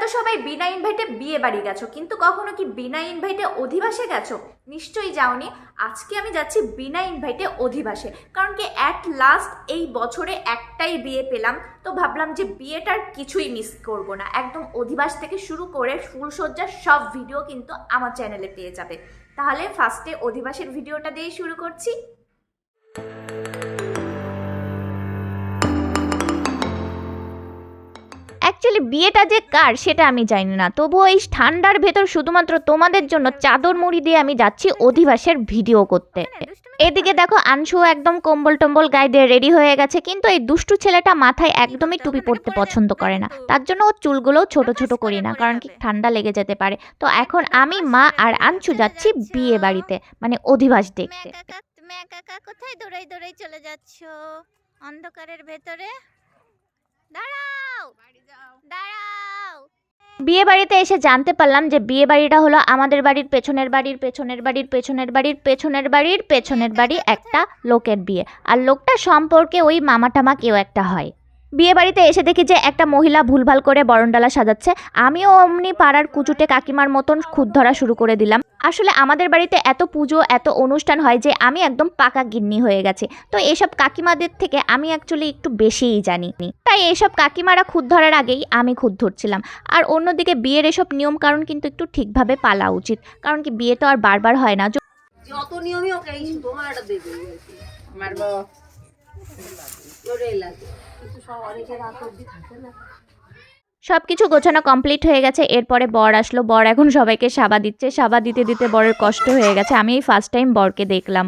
তো সবাই বিনা ইনভাইটে বিয়ে বাড়ি গেছো, কিন্তু কখনো কি বিনা ইনভাইটে অধিবাসে গেছো? নিশ্চয়ই যাওনি। আজকে আমি যাচ্ছি বিনা ইনভাইটে অধিবাসে, কারণ কি অ্যাট লাস্ট এই বছরে একটাই বিয়ে পেলাম, তো ভাবলাম যে বিয়েটার কিছুই মিস করব না। একদম অধিবাস থেকে শুরু করে ফুলসজ্জার সব ভিডিও কিন্তু আমার চ্যানেলে পেয়ে যাবে। তাহলে ফার্স্টে অধিবাসের ভিডিওটা দিয়ে শুরু করছি। অ্যাকচুয়ালি বিয়েটা যে কার সেটা আমি জানি না। তবুও এই ঠান্ডার ভেতর শুধুমাত্র তোমাদের জন্য চাদর মুড়ি দিয়ে আমি যাচ্ছি অধিবাসের ভিডিও করতে। এদিকে দেখো আনশু একদম কম্বল টম্বল গায়ে দিয়ে রেডি হয়ে গেছে কিন্তু এই দুষ্টু ছেলেটা মাথায় একদমই টুপি পরতে পছন্দ করে না। তার জন্য ও চুলগুলোও ছোট ছোট করি না কারণ কি ঠান্ডা লেগে যেতে পারে। তো এখন আমি মা আর আনছু যাচ্ছি বিয়ে বাড়িতে মানে অধিবাস দেখতে। কোথায়? দৌড়াই দৌড়াই চলে যাচ্ছ। অন্ধকারের ভেতরে? দাঁড়াও। দাঁড়াও। বিয়ে বাড়িতে এসে জানতে পারলাম যে বিয়ে বাড়িটা হলো আমাদের বাড়ির পেছনের বাড়ির পেছনের বাড়ির পেছনের বাড়ির পেছনের বাড়ির পেছনের বাড়ি একটা লোকের বিয়ে। আর লোকটা সম্পর্কে ওই মামা টামা কেউ একটা হয়। বিয়ে বাড়িতে এসে দেখি যে একটা মহিলা ভুলভাল করে বরণডালা সাজাচ্ছে। আমিও অমনি পাড়ার কুচুটে কাকিমার মতন খুদ ধরা শুরু করে দিলাম। আসলে আমাদের বাড়িতে এত পুজো এত অনুষ্ঠান হয় যে আমি একদম পাকা গিন্নি হয়ে গেছি। তো এসব কাকিমাদের থেকে আমি অ্যাকচুয়ালি একটু বেশিই জানি। তাই এসব কাকিমারা খুদ ধরার আগেই আমি খুদ ধরছিলাম। আর অন্যদিকে বিয়ের এসব নিয়ম কারণ কিন্তু একটু ঠিকভাবে পালা উচিত। কারণ কি বিয়ে তো আর বারবার হয় না। যত নিয়মই ওকে তোমার দেবে। মারবো ওটাই লাগে। কিন্তু সব অনেকের রাত অব্দি থাকে না। সব কিছু গোছানো কমপ্লিট হয়ে গেছে, এরপরে বর আসলো। বর এখন সবাইকে সাবা দিচ্ছে। সাবা দিতে দিতে বরের কষ্ট হয়ে গেছে। আমি এই ফার্স্ট টাইম বরকে দেখলাম।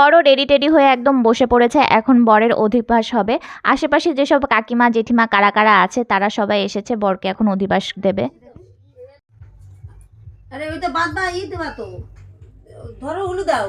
তো বড়ও রেডি টেডি হয়ে একদম বসে পড়েছে এখন বরের অধিবাস হবে। আশেপাশে যেসব কাকিমা জেঠিমা কারা কারা আছে তারা সবাই এসেছে বরকে এখন অধিবাস দেবে। আরে ওই তো বাদ বা ই দেবা তো। ধরো দাও।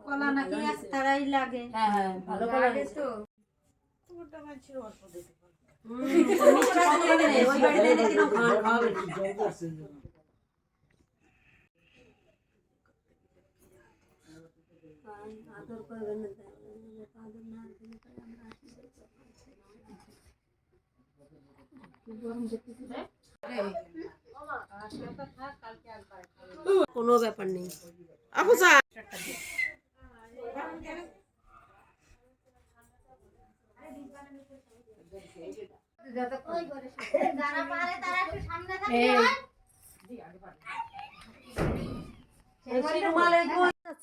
কলা নাকি তারাই লাগে হ্যাঁ হ্যাঁ ভালো করে তো ওই বাড়িতে দেখি না খাওয়া খাওয়াবে আদর করবেন না আদর না কোনো ব্যাপার নেই। যারা পারে তারা একটু সামনে থাকবে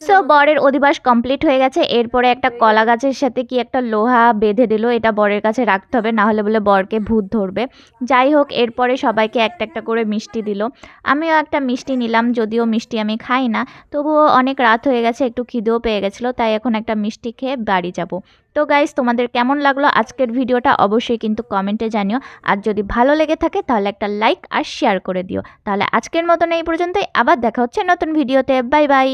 সো বরের অধিবাস কমপ্লিট হয়ে গেছে। এরপরে একটা কলা গাছের সাথে কি একটা লোহা বেঁধে দিল, এটা বরের কাছে রাখতে হবে, না হলে বলে বরকে ভূত ধরবে। যাই হোক, এরপরে সবাইকে একটা একটা করে মিষ্টি দিল। আমিও একটা মিষ্টি নিলাম, যদিও মিষ্টি আমি খাই না। তবুও অনেক রাত হয়ে গেছে, একটু খিদেও পেয়ে গেছিল, তাই এখন একটা মিষ্টি খেয়ে বাড়ি যাব। তো গাইজ তোমাদের কেমন লাগল আজকের ভিডিওটা অবশ্যই কিন্তু কমেন্টে জানিও। আর যদি ভালো লেগে থাকে তাহলে একটা লাইক আর শেয়ার করে দিও। তাহলে আজকের মতন এই পর্যন্তই, আবার দেখা হচ্ছে নতুন ভিডিওতে। Bye bye